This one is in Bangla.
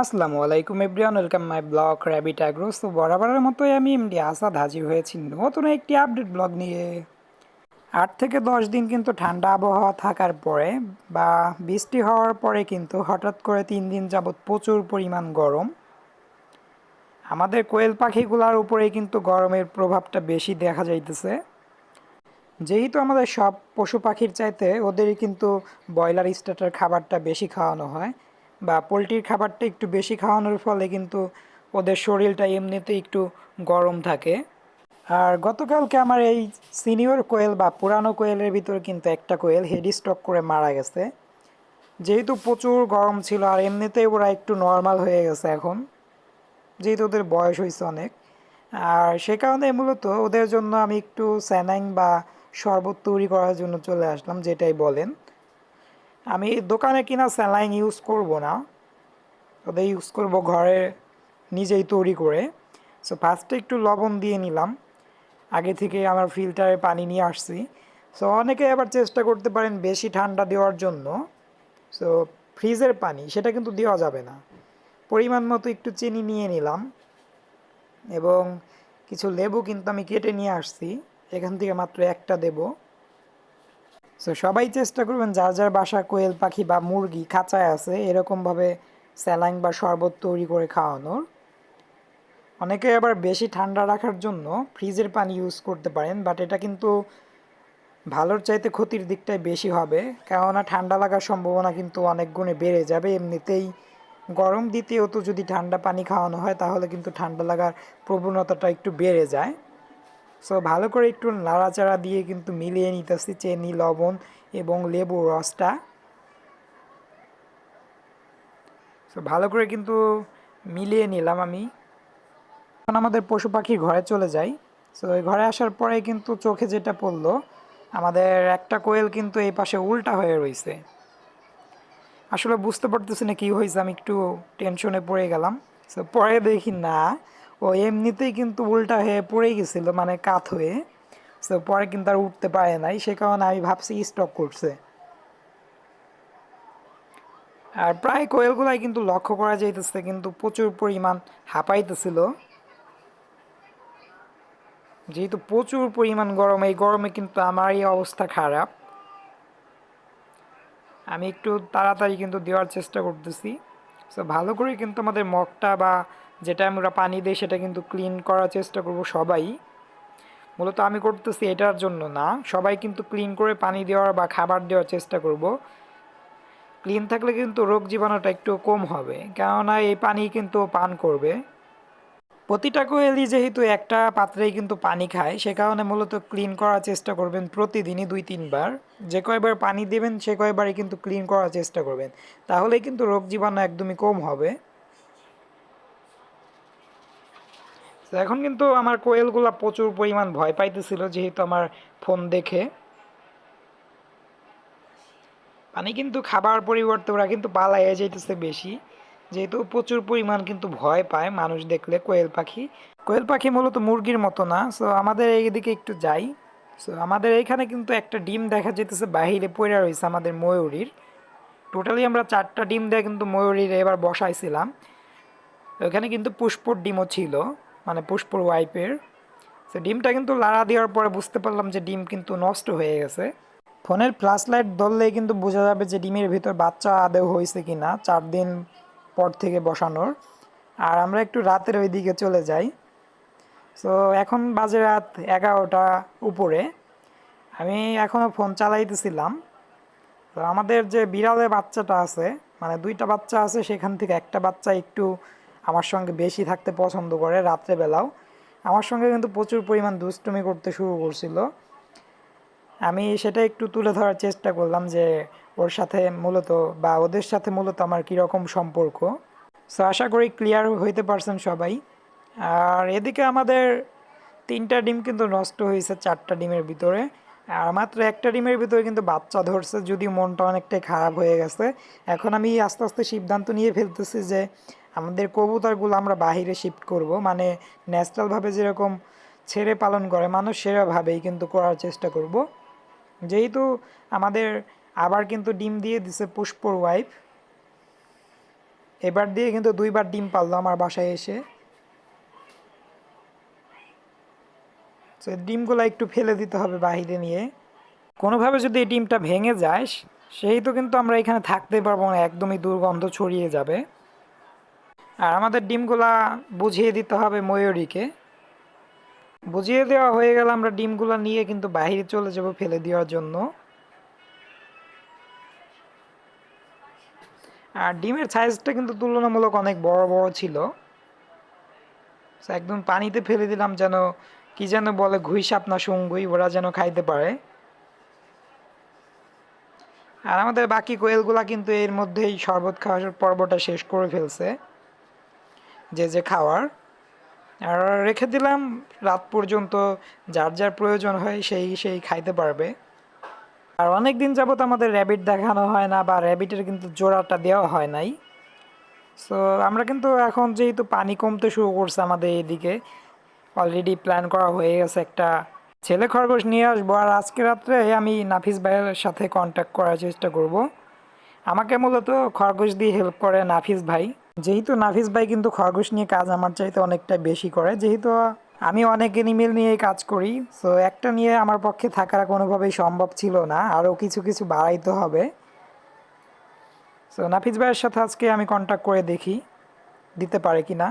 আসসালামু আলাইকুম everyone, welcome my blog Rabbit Agros তো বরাবরের মতোই আমি এমডি আসাদ হাজির হয়েছি নতুন একটি আপডেট ব্লগ নিয়ে। আট থেকে দশ দিন কিন্তু ঠান্ডা আবহাওয়া থাকার পরে বা বৃষ্টি হওয়ার পরে কিন্তু হঠাৎ করে তিন দিন যাবৎ প্রচুর পরিমাণ গরম। আমাদের কোয়েল পাখিগুলোর উপরে কিন্তু গরমের প্রভাবটা বেশি দেখা যাইতেছে। যেহেতু আমাদের সব পশু পাখির চাইতে ওদেরই কিন্তু ব্রয়লার স্টার্টার খাবারটা বেশি খাওয়ানো হয় বা পোলট্রির খাবারটা একটু বেশি খাওয়ানোর ফলে কিন্তু ওদের শরীরটা এমনিতেই একটু গরম থাকে। আর গতকালকে আমার এই সিনিয়র কোয়েল বা পুরানো কোয়েলের ভিতরে কিন্তু একটা কোয়েল হেড স্ট্রোক করে মারা গেছে। যেহেতু প্রচুর গরম ছিল আর এমনিতেই ওরা একটু নর্মাল হয়ে গেছে এখন, যেহেতু ওদের বয়স হয়েছে অনেক। আর সে কারণে মূলত ওদের জন্য আমি একটু স্যানাইন বা শরবত তৈরি করার জন্য চলে আসলাম, যেটাই বলেন। আমি দোকানে কিনা স্যালাইন ইউজ করব না। ওদের ইউজ করব ঘরে নিজেই তৈরি করে। সো ফার্স্টে একটু লবণ দিয়ে নিলাম। আগে থেকে আমার ফিল্টারে পানি নিয়ে আসছি। সো অনেকে আবার চেষ্টা করতে পারেন বেশি ঠান্ডা দেওয়ার জন্য। সো ফ্রিজের পানি, সেটা কিন্তু দেওয়া যাবে না। পরিমাণ মতো একটু চিনি নিয়ে নিলাম। এবং কিছু লেবু কিন্তু আমি কেটে নিয়ে আসছি। এখান থেকে মাত্র একটা দেবো। সো সবাই চেষ্টা করবেন যার যার বাসা, কোয়েল পাখি বা মুরগি খাঁচায় আছে, এরকমভাবে স্যালাইন বা শরবত তৈরি করে খাওয়ানোর। অনেকে আবার বেশি ঠান্ডা রাখার জন্য ফ্রিজের পানি ইউজ করতে পারেন, বাট এটা কিন্তু ভালোর চাইতে ক্ষতির দিকটাই বেশি হবে। কেননা ঠান্ডা লাগার সম্ভাবনা কিন্তু অনেক গুণে বেড়ে যাবে। এমনিতেই গরম দ্বিতীয়ত যদি ঠান্ডা পানি খাওয়ানো হয়, তাহলে কিন্তু ঠান্ডা লাগার প্রবণতাটা একটু বেড়ে যায়। সো ভালো করে একটু নাড়াচাড়া দিয়ে কিন্তু মিলিয়ে নিতেছি চেনি, লবণ এবং লেবু রসটা। সো ভালো করে কিন্তু মিলিয়ে নিলাম আমি। এখন আমাদের পশু পাখির ঘরে চলে যাই। সো এই ঘরে আসার পরে কিন্তু চোখে যেটা পড়ল, আমাদের একটা কোয়েল কিন্তু এই পাশে উল্টা হয়ে রয়েছে আসলে বুঝতে পারতেছি না কী হয়েছে, আমি একটু টেনশনে পড়ে গেলাম। সো পরে দেখি না। ও এমনিতেই কিন্তু উল্টা হয়ে পড়ে গেছিল মানে কাত হয়ে। সো পরে কিন্তু আর উঠতে পারে নাই, সে কারণে আমি ভাবছি স্টক করছে। আর প্রায় কোয়েলগুলাই কিন্তু লক্ষ্য করা যাইতেছে, কিন্তু প্রচুর পরিমাণ হাঁপাইতেছিল। যেহেতু প্রচুর পরিমাণ গরম, এই গরমে কিন্তু আমার এই অবস্থা খারাপ। আমি একটু তাড়াতাড়ি কিন্তু দেওয়ার চেষ্টা করতেছি। সো ভালো করে কিন্তু আমাদের মগটা বা যেটা আমরা পানি দিই সেটা কিন্তু ক্লিন করার চেষ্টা করব সবাই। মূলত আমি করতেছি এটার জন্য না, সবাই কিন্তু ক্লিন করে পানি দেওয়ার বা খাবার দেওয়ার চেষ্টা করব। ক্লিন থাকলে কিন্তু রোগ জীবাণুটা একটু কম হবে, কেননা এই পানি কিন্তু পান করবে। প্রতিটা কোয়েলি যেহেতু একটা পাত্রেই কিন্তু পানি খায়, সে কারণে মূলত ক্লিন করার চেষ্টা করবেন প্রতিদিনই দুই, তিনবার। যে কয়বার পানি দেবেন সে কয়বারই কিন্তু ক্লিন করার চেষ্টা করবেন তাহলেই কিন্তু রোগ জীবাণু একদমই কম হবে। তো এখন কিন্তু আমার কোয়েলগুলো প্রচুর পরিমাণ ভয় পাইতেছিল যেহেতু আমার ফোন দেখে। পানি কিন্তু খাবার পরিবর্তে ওরা কিন্তু পালাইয়া যাইতেছে বেশি, যেহেতু প্রচুর পরিমাণ কিন্তু ভয় পায় মানুষ দেখলে কোয়েল পাখি। কোয়েল পাখি মূলত মুরগির মতো না সো আমাদের এইদিকে একটু যাই। সো আমাদের এইখানে কিন্তু একটা ডিম দেখা যেতেছে বাহিরে পড়ে রয়েছে আমাদের ময়ূরীর। টোটালি আমরা চারটা ডিম দিয়ে কিন্তু ময়ূরীর এবার বসাইছিলাম। ওইখানে কিন্তু পুষ্পর ডিমও ছিল। মানে পুষ্পর ওয়াইপের সো ডিমটা কিন্তু লাড়া দেওয়ার পরে বুঝতে পারলাম যে ডিম কিন্তু নষ্ট হয়ে গেছে। ফোনের ফ্ল্যাশ লাইট ধরলেই কিন্তু বোঝা যাবে যে ডিমের ভিতর বাচ্চা আদেও হয়েছে কি না চার দিন পর থেকে বসানোর। আর আমরা একটু রাতের ওই দিকে চলে যাই। সো এখন বাজে রাত এগারোটা উপরে। আমি এখনও ফোন চালাইতেছিলাম। তো আমাদের যে বিড়ালের বাচ্চাটা আছে মানে দুইটা বাচ্চা আছে, সেখান থেকে একটা বাচ্চা একটু আমার সঙ্গে বেশি থাকতে পছন্দ করে রাত্রেবেলাও। আমার সঙ্গে কিন্তু প্রচুর পরিমাণ দুষ্টুমি করতে শুরু করছিল। আমি সেটা একটু তুলে ধরার চেষ্টা করলাম যে ওর সাথে মূলত বা ওদের সাথে মূলত আমার কীরকম সম্পর্ক। সো আশা করি ক্লিয়ার হইতে পারছেন সবাই। আর এদিকে আমাদের তিনটা ডিম কিন্তু নষ্ট হয়েছে চারটা ডিমের ভিতরে। আর মাত্র একটা ডিমের ভিতরে কিন্তু বাচ্চা ধরছে যদি মনটা অনেকটাই খারাপ হয়ে গেছে। এখন আমি আস্তে আস্তে সিদ্ধান্ত নিয়ে ফেলতেছি যে আমাদের কবুতরগুলো আমরা বাহিরে শিফট করব। মানে ন্যাচারালভাবে যেরকম ছেড়ে পালন করে, মানুষ সেরাভাবেই কিন্তু করার চেষ্টা করব। যেহেতু আমাদের আবার কিন্তু ডিম দিয়ে দিছে পুষ্পর ওয়াইফ এবার দিয়ে কিন্তু দুইবার ডিম পারল আমার বাসায় এসে। ডিমগুলো একটু ফেলে দিতে হবে বাহিরে নিয়ে। কোনোভাবে যদি এই ডিমটা ভেঙে যায় সেই তো কিন্তু আমরা এখানে থাকতে পারব না, একদমই দুর্গন্ধ ছড়িয়ে যাবে। আর আমাদের ডিমগুলা বুঝিয়ে দিতে হবে ময়ূরীকে। বুঝিয়ে দেওয়া হয়ে গেল আমরা ডিমগুলো নিয়ে কিন্তু বাইরে চলে যাব ফেলে দেওয়ার জন্য। আর ডিমের সাইজটা কিন্তু তুলনামূলক অনেক বড় বড় ছিল। একদম পানিতে ফেলে দিলাম যেন কি যেন বলে ঘুই সাপ না সঙ্গুই ওরা যেন খাইতে পারে। আর আমাদের বাকি কোয়েলগুলা কিন্তু এর মধ্যেই শরবত খাওয়ার পর্বটা শেষ করে ফেলছে। যে যে খাওয়ার। আর রেখে দিলাম, রাত পর্যন্ত যার যার প্রয়োজন হয় সেই সেই খাইতে পারবে। আর অনেক দিন যাবত আমাদের র্যাবিট দেখানো হয় না বা র্যাবিটের কিন্তু জোড়াটা দেওয়া হয় নাই। সো আমরা কিন্তু এখন যেহেতু পানি কমতে শুরু করছে আমাদের এদিকে অলরেডি প্ল্যান করা হয়ে গেছে একটা ছেলে খরগোশ নিয়ে আসব। আর আজকে রাত্রে আমি নাফিস ভাইয়ের সাথে কন্ট্যাক্ট করার চেষ্টা করব। আমাকে মূলত খরগোশ দিয়ে হেল্প করে নাফিস ভাই। যেহেতু নাফিস ভাই কিন্তু খরগোশ নিয়ে কাজ আমার চাইতে অনেকটা বেশি করে। যেহেতু আমি অনেক এনিমেল নিয়ে কাজ করি সো একটা নিয়ে আমার পক্ষে থাকার কোনোভাবেই সম্ভব ছিল না। আরও কিছু কিছু বাড়াইতে হবে। সো নাফিস ভাইয়ের সাথে আজকে আমি কন্ট্যাক্ট করে দেখি, দিতে পারে কি না